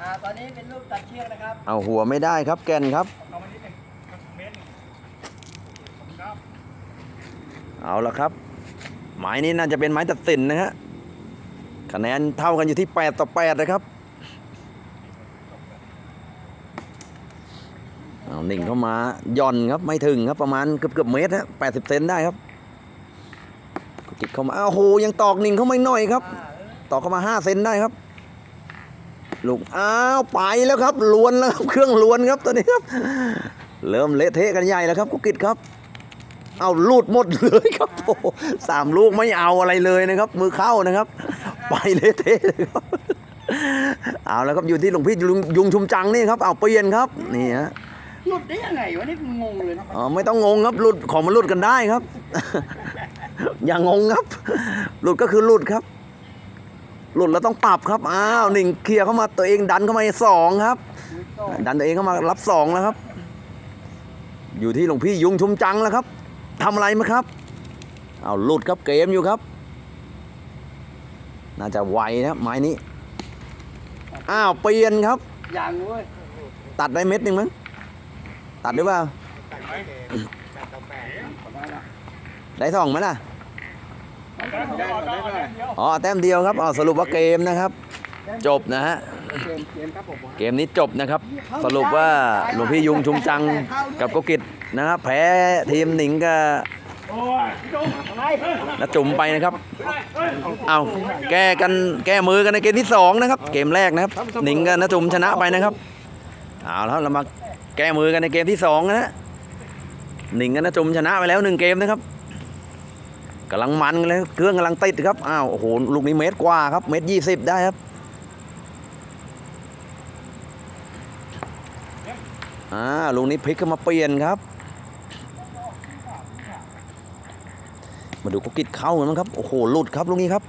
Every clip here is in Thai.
อ่าตอนนี้เป็นลูกตัดเชือกนะครับเอาหัวไม่ได้ครับแก่นครับ เอามานิดหนึ่งเมตรหนึ่งขอบคุณครับเอาละครับ หมายนี้น่าจะเป็นไม้ตัดสินนะฮะคะแนนเท่ากันอยู่ที่8ต่อ8นะครับเอาหนิ่งเข้ามาย่อนครับไม่ถึงครับประมาณเกือบเกือบเมตรฮะแปดสิบเซนได้ครับจิกเข้ามาอ้าวโหยังตอกหนิ่งเข้ามาอีกหน่อยครับ อ่า ตอกเข้ามาห้าเซนได้ครับ ลูกอ้าวไปแล้วครับลวนแล้วครับเครื่องลวนครับตอนนี้ครับ เริ่มเละเทะกันใหญ่แล้วครับกุกิจครับเอาลูดหมดเลยครับโอ้โหสามลูกไม่เอาอะไรเลยนะครับ มือเข้านะครับ ไปเละเทะเลยครับเอาแล้วครับอยู่ที่หลวงพี่ยุงยุงชุมจังนี่ครับเอาเปลี่ยนครับนี่ฮะหลุดได้ยังไงวะนี่งงเลยนะอ๋อไม่ต้องงงครับหลุดของมันหลุดกันได้ครับ อย่างงงครับ หลุดก็คือหลุดครับ หลุดแล้วต้องปรับครับ อ้าวหนึ่งเคลียร์เข้ามาตัวเองดันเข้ามาสองครับมือโต้ดันตัวเองเข้ามารับสองแล้วครับ อยู่ที่หลวงพี่ยุงชุมจังแล้วครับทำอะไรไหมครับ เอาหลุดครับเกมอยู่ครับ น่าจะไวนะครับไม้นี้ อ้าวเปลี่ยนครับ อย่างเว้ย ตัดได้เม็ดหนึ่งมั้ง ตัดหรือเปล่า ได้สองไหมล่ะได้ได้ได้ได้ อ๋อแต้มเดียวครับอ๋อสรุปว่าเกมนะครับ จบนะฮะเกมนี้จบนะครับ สรุปว่าหลวงพี่ยุงชุมจังกับกกิจนะครับ แพ้ทีมหนิงกับโอ้ยพี่โดมอะจุ่มไปนะครับ เอาแก้กันแก้มือกันในเกมที่สองนะครับ เกมแรกนะครับ หนิงกับนัจุ่มชนะไปนะครับ เอาแล้วเรามาแก้มือกันในเกมที่สองนะหนิงกับนัจุ่มชนะไปแล้วหนึ่งเกมนะครับ กำลังมันเลยเครื่องกำลังติดครับอ้าวโอ้โหลูกนี้เมตรกว่าครับ เมตรยี่สิบได้ครับอ่าลูกนี้พลิกเข้ามาเปลี่ยนครับ มาดูก็กิดเข้ากันมั้งครับโอ้โหหลุดครับลูกนี้ครับ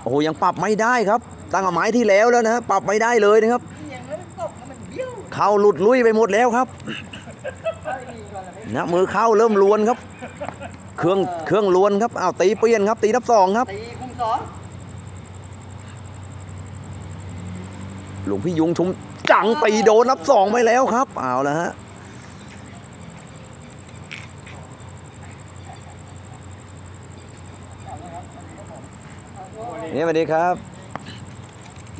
โอ้โหยังปรับไม่ได้ครับ ตั้งแต่ไม้ที่แล้วแล้วนะปรับไม่ได้เลยนะครับเบี้ยวเข้าหลุดลุยไปหมดแล้วครับ นะมือเข้าเริ่มลวนครับ เครื่องเครื่องลวนครับอ้าวตีเปลี่ยนครับ ตีนับสองครับตีคุมสองหลวงพี่ยุงชุมจังตีโดนนับสองไปแล้วครับเอาแล้วฮะนี่สวัสดีครับ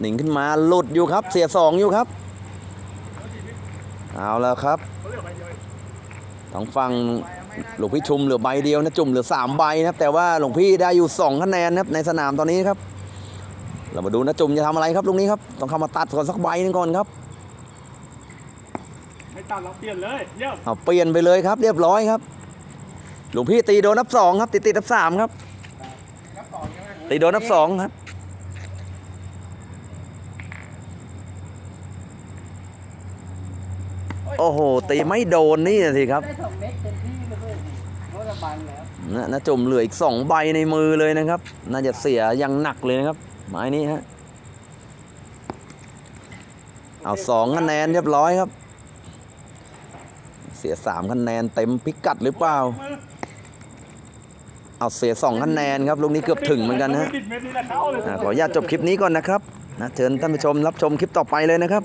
หนิงขึ้นมาหลุดอยู่ครับ เสียสองอยู่ครับ เอาแล้วครับ ทางฝั่งหลวงพี่ชุมเหลือใบเดียวนะจุ่มเหลือสามใบนะครับ แต่ว่าหลวงพี่ได้อยู่สองคะแนนนะครับในสนามตอนนี้ครับ เรามาดูนะจุ่มจะทำอะไรครับลุงนี้ครับ ต้องเข้ามาตัดก่อนสักใบหนึงก่อนครับไม่ตัดเราเปลี่ยนเลยเยี่ยมเอาเปลี่ยนไปเลยครับ เรียบร้อยครับ หลวงพี่ตีโดนนับสองครับติดติดนับสามครับตีโดนนับสองครับ อ้โห ตีไม่โดนนี่สิครับน่าะระบังแล้วนะนะจุ่มเหลืออีกสองใบในมือเลยนะครับ น่าจะเสียอย่างหนักเลยนะครับไม้นี้ฮะเอาสองคะแนนเรียบร้อยครับ เสียสามคะแนนเต็มพิกัดหรือเปล่า เอาเสียสองคะแนนครับลูกนี้เกือบถึงเหมือนกันนะฮะติดเม็ดนี่แหละเข้าเลยอ่าขอนุญาตจบคลิปนี้ก่อนนะครับนะเชิญท่านผู้ชมรับชมคลิปต่อไปเลยนะครับ